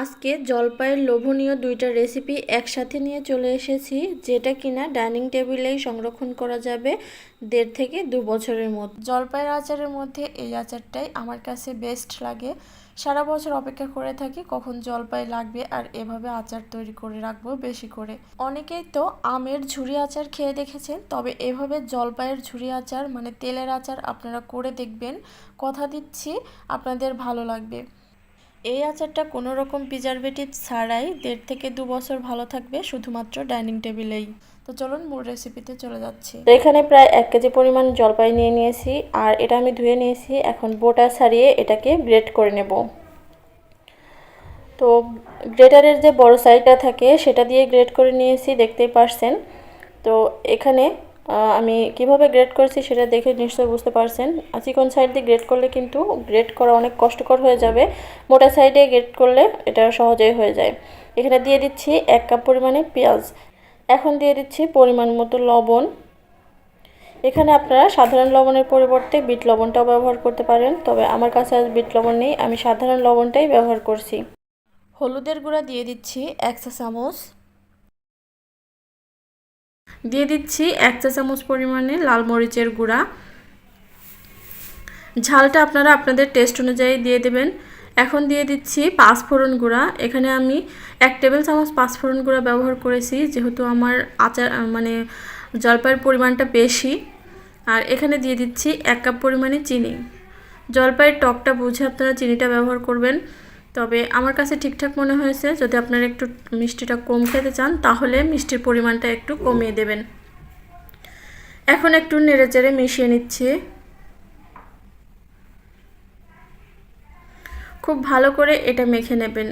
আজকে জলপাইয়ের লোভনীয় দুইটা রেসিপি একসাথে নিয়ে চলে এসেছি, যেটা কিনা ডাইনিং টেবিলেই সংরক্ষণ করা যাবে দেড় থেকে দু বছরের মধ্যে। জলপাইয়ের আচারের মধ্যে এই আচারটাই আমার কাছে বেস্ট লাগে। সারা বছর অপেক্ষা করে থাকি কখন জলপাই লাগবে আর এভাবে আচার তৈরি করে রাখব বেশি করে। অনেকেই তো আমের ঝুরি আচার খেয়ে দেখেছেন, তবে এভাবে জলপাইয়ের ঝুরি আচার মানে তেলের আচার আপনারা করে দেখবেন। কথা দিচ্ছি, আপনাদের ভালো লাগবে। এই আচারটা কোনো রকম প্রিজারভেটিভ ছাড়াই দেড় থেকে দু বছর ভালো থাকবে শুধুমাত্র ডাইনিং টেবিলেই। তো চলুন মূল রেসিপিতে চলে যাচ্ছি। তো এখানে প্রায় এক কেজি পরিমাণ জলপাই নিয়ে নিয়েছি, আর এটা আমি ধুয়ে নিয়েছি। এখন বোটা ছাড়িয়ে এটাকে গ্রেট করে নেব। তো গ্রেটারের যে বড় সাইডটা থাকে, সেটা দিয়ে গ্রেট করে নিয়েছি, দেখতেই পারছেন। তো এখানে আমি কীভাবে গ্রেড করেছি সেটা দেখে নিশ্চয়ই বুঝতে পারছেন। চিকন সাইড দিয়ে গ্রেড করলে কিন্তু গ্রেড করা অনেক কষ্টকর হয়ে যাবে। মোটা সাইডে গ্রেড করলে এটা সহজেই হয়ে যায়। এখানে দিয়ে দিচ্ছি এক কাপ পরিমাণে পেঁয়াজ। এখন দিয়ে দিচ্ছি পরিমাণ মতো লবণ। এখানে আপনারা সাধারণ লবণের পরিবর্তে বিট লবণটাও ব্যবহার করতে পারেন, তবে আমার কাছে আজ বিট লবণ নেই, আমি সাধারণ লবণটাই ব্যবহার করছি। হলুদের গুঁড়া দিয়ে দিচ্ছি এক চা চামচ দিয়ে দিচ্ছি এক চা চামচ পরিমাণে লাল মরিচের গুঁড়া। ঝালটা আপনারা আপনাদের টেস্ট অনুযায়ী দিয়ে দেবেন। এখন দিয়ে দিচ্ছি পাঁচফোড়ন গুঁড়া। এখানে আমি এক টেবিল চামচ পাঁচফোড়ন গুঁড়া ব্যবহার করেছি, যেহেতু আমার আচার মানে জলপাইয়ের পরিমাণটা বেশি। আর এখানে দিয়ে দিচ্ছি এক কাপ পরিমাণে চিনি। জলপাইয়ের টকটা বুঝে আপনারা চিনিটা ব্যবহার করবেন। তবে আমার কাছে ঠিকঠাক মনে হয়েছে, যদি আপনারা একটু মিষ্টিটা কম খেতে চান, তাহলে মিষ্টির পরিমাণটা একটু কমিয়ে দেবেন। এখন একটু নেড়ে চেড়ে মিশিয়ে নিচ্ছি। খুব ভালো করে এটা মেখে নেবেন।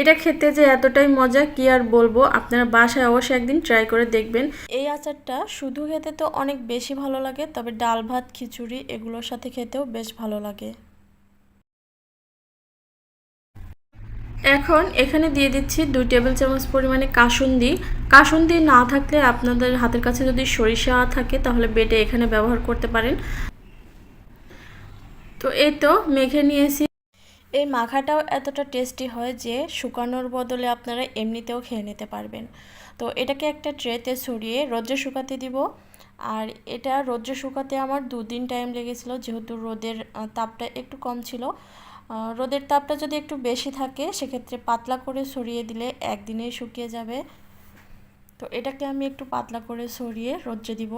এটা খেতে যে এতটাই মজা, কি আর বলব, আপনারা বাসায় অবশ্যই একদিন ট্রাই করে দেখবেন। এই আচারটা শুধু খেতে তো অনেক বেশি ভালো লাগে, তবে ডাল ভাত, খিচুড়ি এগুলোর সাথে খেতেও বেশ ভালো লাগে। এখন এখানে দিয়ে দিচ্ছি দুই টেবিল চামচ পরিমাণে কাসুন্দি। কাসুন্দি না থাকলে আপনাদের হাতের কাছে যদি সরিষা থাকে তাহলে বেটে এখানে ব্যবহার করতে পারেন। তো এই তো মেখে নিয়েছি। এই মাখাটাও এতটা টেস্টি হয় যে শুকানোর বদলে আপনারা এমনিতেও খেয়ে নিতে পারবেন। তো এটাকে একটা ট্রেতে ছড়িয়ে রোদ্রে শুকাতে দিব। আর এটা রোদ্রে শুকাতে আমার দুদিন টাইম লেগেছিলো, যেহেতু রোদের তাপটা একটু কম ছিল। রোদের তাপটা যদি একটু বেশি থাকে, সেক্ষেত্রে পাতলা করে সরিয়ে দিলে একদিনেই শুকিয়ে যাবে। তো এটাকে আমি একটু পাতলা করে সরিয়ে রোদ্রে দিব।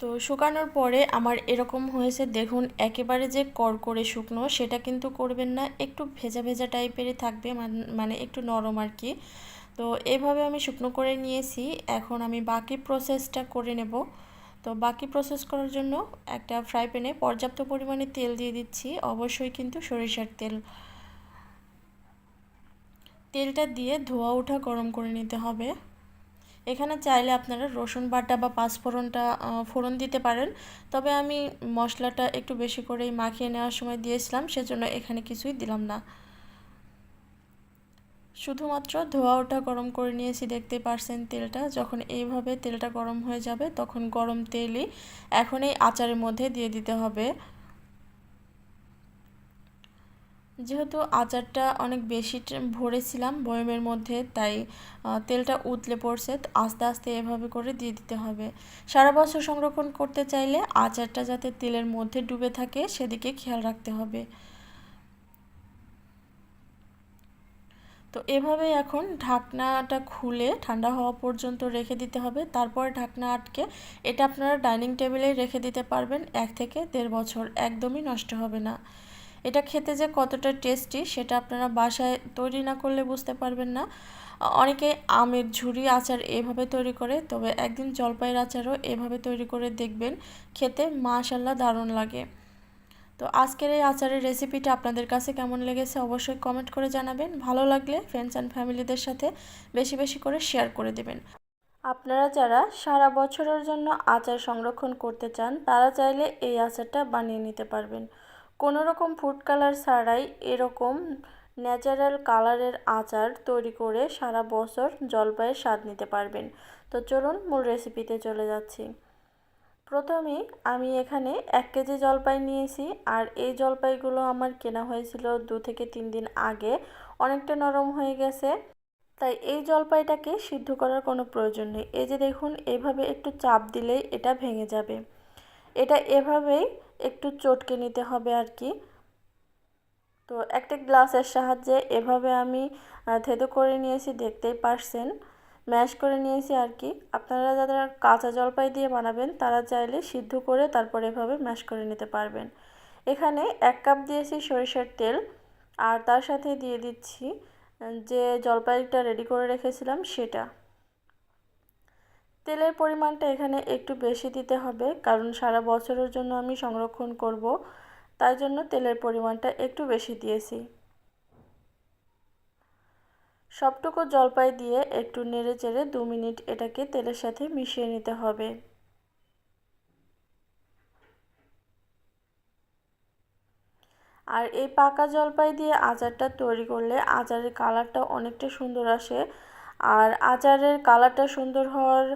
তো শুকানোর পরে আমার এরকম হয়েছে, দেখুন একেবারে যে করে শুকনো, সেটা কিন্তু করবেন না, একটু ভেজা ভেজা টাইপেরই থাকবে মানে একটু নরম আর কি। তো এভাবে আমি শুকনো করে নিয়েছি, এখন আমি বাকি প্রসেসটা করে নেব। তো বাকি প্রসেস করার জন্য একটা ফ্রাই প্যানে পর্যাপ্ত পরিমাণে তেল দিয়ে দিচ্ছি, অবশ্যই কিন্তু সরিষার তেল। তেলটা দিয়ে ধোয়া ওঠা গরম করে নিতে হবে। এখানে চাইলে আপনারা রসুন বাটা বা পাঁচফোড়নটা ফোড়ন দিতে পারেন। তবে আমি মশলাটা একটু বেশি করেই মাখিয়ে নেওয়ার সময় দিয়েছিলাম, সেজন্য এখানে কিছুই দিলাম না। শুধুমাত্র ধোয়া ওটা গরম করে নিয়েছি, দেখতে পারছেন তেলটা। যখন এইভাবে তেলটা গরম হয়ে যাবে, তখন গরম তেলই এখন এই আচারের মধ্যে দিয়ে দিতে হবে। যেহেতু আচারটা অনেক বেশি ভরেছিলাম বয়মের মধ্যে, তাই তেলটা উতলে পড়ছে আস্তে আস্তে এভাবে করে দিয়ে দিতে হবে। সারা বছর সংরক্ষণ করতে চাইলে আচারটা যাতে তেলের মধ্যে ডুবে থাকে, সেদিকে খেয়াল রাখতে হবে। তো এভাবে এখন ঢাকনাটা খুলে ঠান্ডা হওয়া পর্যন্ত রেখে দিতে হবে। তারপর ঢাকনা আটকে এটা আপনারা ডাইনিং টেবিলে রেখে দিতে পারবেন। এক থেকে দেড় বছর একদমই নষ্ট হবে না। এটা খেতে যে কতটা টেস্টি সেটা আপনারা বাসায় তৈরি না করলে বুঝতে পারবেন না। অনেকে আমের ঝুরি আচার এভাবে তৈরি করে, তবে একদিন জলপাইয়ের আচারও এভাবে তৈরি করে দেখবেন। খেতে মাশাল্লাহ দারুণ লাগে। তো আজকের এই আচারের রেসিপিটা আপনাদের কাছে কেমন লেগেছে অবশ্যই কমেন্ট করে জানাবেন। ভালো লাগলে ফ্রেন্ডস অ্যান্ড ফ্যামিলিদের সাথে বেশি বেশি করে শেয়ার করে দেবেন। আপনারা যারা সারা বছরের জন্য আচার সংরক্ষণ করতে চান, তারা চাইলে এই আচারটা বানিয়ে নিতে পারবেন। কোনো রকম ফুড কালার ছাড়াই এরকম ন্যাচারাল কালারের আচার তৈরি করে সারা বছর জলপাইয়ের স্বাদ নিতে পারবেন। তো চলুন মূল রেসিপিতে চলে যাচ্ছি। প্রথমেই আমি এখানে এক কেজি জলপাই নিয়েছি আর এই জলপাইগুলো আমার কেনা হয়েছিল দু থেকে তিন দিন আগে। অনেকটা নরম হয়ে গেছে। তাই এই জলপাইটাকে সিদ্ধ করার কোনো প্রয়োজন নেই। এই যে দেখুন, এভাবে একটু চাপ দিলেই এটা ভেঙে যাবে। এটা এভাবেই একটু চটকে নিতে হবে আর কি। তো একটা গ্লাসের সাহায্যে এভাবে আমি থেতো করে নিয়েছি, দেখতেই পারছেন। ম্যাশ করে নিয়েছি আর কি। আপনারা যারা কাঁচা জলপাই দিয়ে বানাবেন, তারা চাইলে সিদ্ধ করে তারপর এভাবে ম্যাশ করে নিতে পারবেন। এখানে এক কাপ দিয়েছি সরিষার তেল, আর তার সাথে দিয়ে দিচ্ছি যে জলপাইটা রেডি করে রেখেছিলাম সেটা। তেলের পরিমাণটা এখানে একটু বেশি দিতে হবে, কারণ সারা বছরের জন্য আমি সংরক্ষণ করব, তাই জন্য তেলের পরিমাণটা একটু বেশি দিয়েছি। সবটুকু জলপাই দিয়ে একটু নেড়ে চেড়ে দু মিনিট এটাকে তেলের সাথে মিশিয়ে নিতে হবে। আর এই পাকা জলপাই দিয়ে আচারটা তৈরি করলে আচারের কালারটা অনেকটা সুন্দর আসে। আর আচারের কালারটা সুন্দর হওয়ার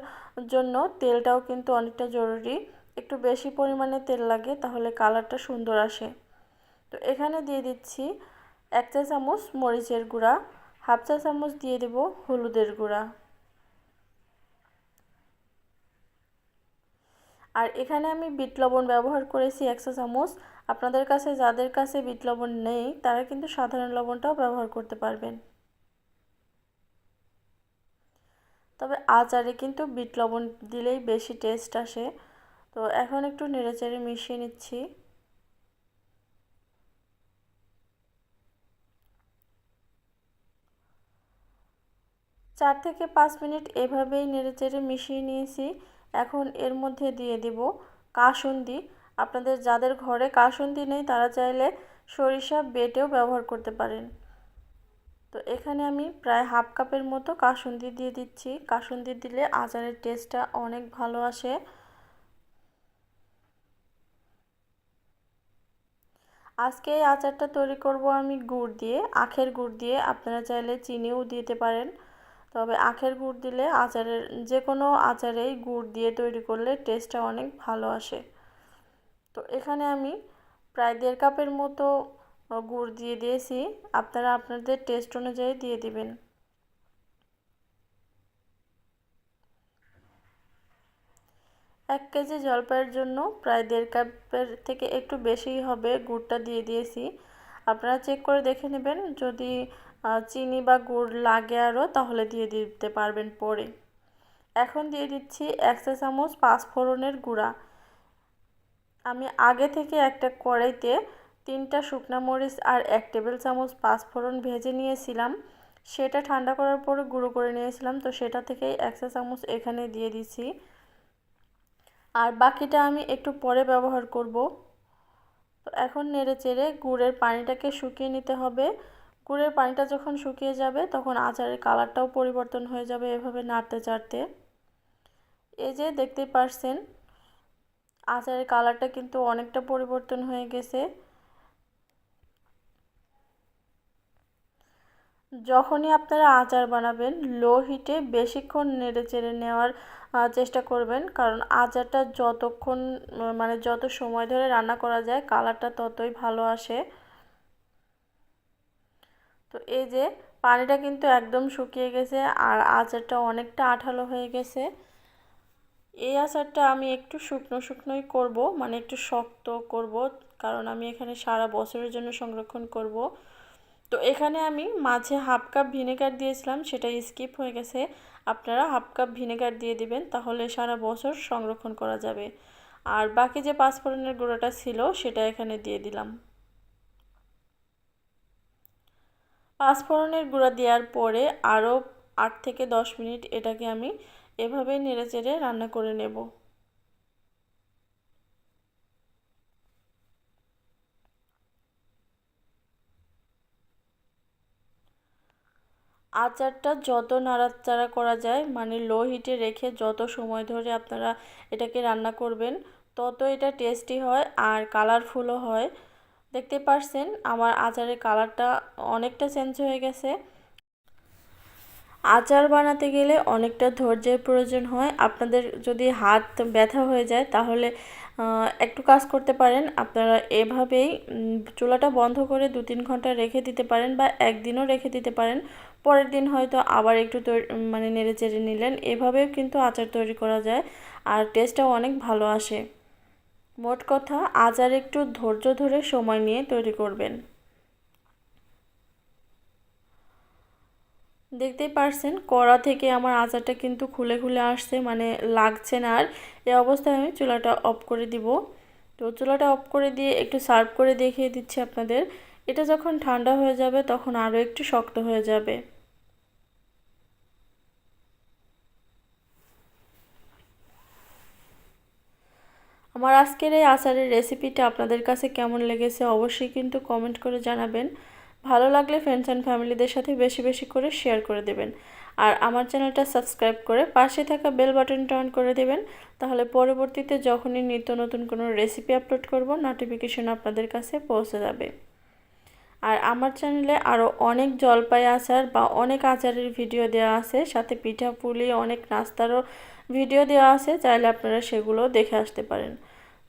জন্য তেলটাও কিন্তু অনেকটা জরুরি। একটু বেশি পরিমাণে তেল লাগে তাহলে কালারটা সুন্দর আসে। তো এখানে দিয়ে দিচ্ছি এক চা চামচ মরিচের গুঁড়া। হাফ চা চামচ দিয়ে দেব হলুদের গুঁড়া। আর এখানে আমি বিট লবণ ব্যবহার করেছি এক চা চামচ। আপনাদের কাছে, যাদের কাছে বিট লবণ নেই, তারা কিন্তু সাধারণ লবণটাও ব্যবহার করতে পারবেন। তবে আচারে কিন্তু বিট লবণ দিলেই বেশি টেস্ট আসে। তো এখন একটু নেড়েচেড়ে মিশিয়ে নিচ্ছি। চার থেকে পাঁচ মিনিট এভাবেই নেড়েচেড়ে মিশিয়ে নিয়েছি। এখন এর মধ্যে দিয়ে দেব কাসুন্দি। আপনাদের যাদের ঘরে কাসুন্দি নেই, তারা চাইলে সরিষা বেটেও ব্যবহার করতে পারেন। তো এখানে আমি প্রায় হাফ কাপের মতো কাসুন্দি দিয়ে দিচ্ছি। কাসুন্দি দিলে আচারের টেস্টটা অনেক ভালো আসে। আজকে এই আচারটা তৈরি করব আমি গুড় দিয়ে, আখের গুড় দিয়ে। আপনারা চাইলে চিনিও দিতে পারেন। তবে আখের গুড় দিলে আচারের যে কোনো আচারেই গুড় দিয়ে তৈরি করলে টেস্টটা অনেক ভালো আসে। তো এখানে আমি প্রায় দেড় কাপের মতো গুড় দিয়ে দিয়েছি। আপনারা আপনাদের টেস্ট অনুযায়ী দিয়ে দিবেন। এক কেজি জলপাইয়ের জন্য প্রায় দেড় কাপের থেকে একটু বেশিই হবে গুড়টা দিয়ে দিয়েছি। আপনারা চেক করে দেখে নেবেন। যদি চিনি বা গুড় লাগে আরও, তাহলে দিয়ে দিতে পারবেন পরে। এখন দিয়ে দিচ্ছি এক চা চামচ পাঁচফোড়নের গুঁড়া। আমি আগে থেকে একটা কড়াইতে তিনটা শুকনো মরিচ আর এক টেবিল চামচ পাঁচফোড়ন ভেজে নিয়েছিলাম। সেটা ঠান্ডা করার পরে গুঁড়ো করে নিয়েছিলাম, তো সেটা থেকেই এক চা চামচ এখানে দিয়ে দিছি আর বাকিটা আমি একটু পরে ব্যবহার করব। তো এখন নেড়ে চেড়ে গুড়ের পানিটাকে শুকিয়ে নিতে হবে। গুড়ের পানিটা যখন শুকিয়ে যাবে, তখন আচারের কালারটাও পরিবর্তন হয়ে যাবে এভাবে নাড়তে চাড়তে। এই যে দেখতেই পারছেন, আচারের কালারটা কিন্তু অনেকটা পরিবর্তন হয়ে গেছে। যখনই আপনারা আচার বানাবেন, লো হিটে বেশিক্ষণ নেড়ে চেড়ে নেওয়ার চেষ্টা করবেন। কারণ আচারটা যতক্ষণ মানে যত সময় ধরে রান্না করা যায়, কালারটা ততই ভালো আসে। তো এই যে পানিটা কিন্তু একদম শুকিয়ে গেছে আর আচারটা অনেকটা আঠালো হয়ে গেছে। এই আচারটা আমি একটু শুকনো শুকনোই করব মানে একটু শক্ত করব, কারণ আমি এখানে সারা বছরের জন্য সংরক্ষণ করব। তো এখানে আমি মাঝে হাফ কাপ ভিনেগার দিয়েছিলাম, সেটা স্কিপ হয়ে গেছে। আপনারা হাফ কাপ ভিনেগার দিয়ে দিবেন, তাহলে সারা বছর সংরক্ষণ করা যাবে। আর বাকি যে পাঁচফোড়নের গুঁড়োটা ছিল, সেটা এখানে দিয়ে দিলাম। পাঁচফোড়নের গুঁড়া দেওয়ার পরে আরও আট থেকে দশ মিনিট এটাকে আমি এভাবে নেড়ে চেড়ে রান্না করে নেব। আচারটা যত নাড়াচাড়া করা যায় মানে লো হিটে রেখে যত সময় ধরে আপনারা এটাকে রান্না করবেন, তত এটা টেস্টি হয় আর কালারফুলও হয়। দেখতে পারছেন, আমার আচারের কালারটা অনেকটা চেঞ্জ হয়ে গেছে। আচার বানাতে গেলে অনেকটা ধৈর্যের প্রয়োজন হয়। আপনাদের যদি হাত ব্যথা হয়ে যায়, তাহলে একটু কাজ করতে পারেন। আপনারা এভাবেই চুলাটা বন্ধ করে দু তিন ঘণ্টা রেখে দিতে পারেন বা একদিনও রেখে দিতে পারেন। পরের দিন হয়তো আবার একটু মানে নেড়ে চেড়ে নিলেন। এভাবেও কিন্তু আচার তৈরি করা যায়। আর টেস্টটাও অনেক ভালো আসে। মোট কথা আচার একটু ধৈর্য ধরে সময় নিয়ে তৈরি করবেন। দেখতেই পারছেন, কড়া থেকে আমার আচারটা কিন্তু খুলে খুলে আসছে মানে লাগছে না আর। এই অবস্থায় আমি চুলাটা অফ করে দিব। তো চুলাটা অফ করে দিয়ে একটু সার্ভ করে দেখিয়ে দিচ্ছি আপনাদের। এটা যখন ঠান্ডা হয়ে যাবে, তখন আরও একটু শক্ত হয়ে যাবে। আমার আজকের এই আচারের রেসিপিটা আপনাদের কাছে কেমন লেগেছে অবশ্যই কিন্তু কমেন্ট করে জানাবেন। ভালো লাগলে ফ্রেন্ডস অ্যান্ড ফ্যামিলিদের সাথে বেশি বেশি করে শেয়ার করে দেবেন। আর আমার চ্যানেলটা সাবস্ক্রাইব করে পাশে থাকা বেল বাটনটা অন করে দেবেন। তাহলে পরবর্তীতে যখনই নিত্য নতুন কোনো রেসিপি আপলোড করব নোটিফিকেশন আপনাদের কাছে পৌঁছে যাবে। আর আমার চ্যানেলে আরও অনেক জলপাই আচার বা অনেক আচারের ভিডিও দেওয়া আছে। সাথে পিঠা পুলি, অনেক নাস্তারও ভিডিও দেওয়া আছে। চাইলে আপনারা সেগুলো দেখে আসতে পারেন।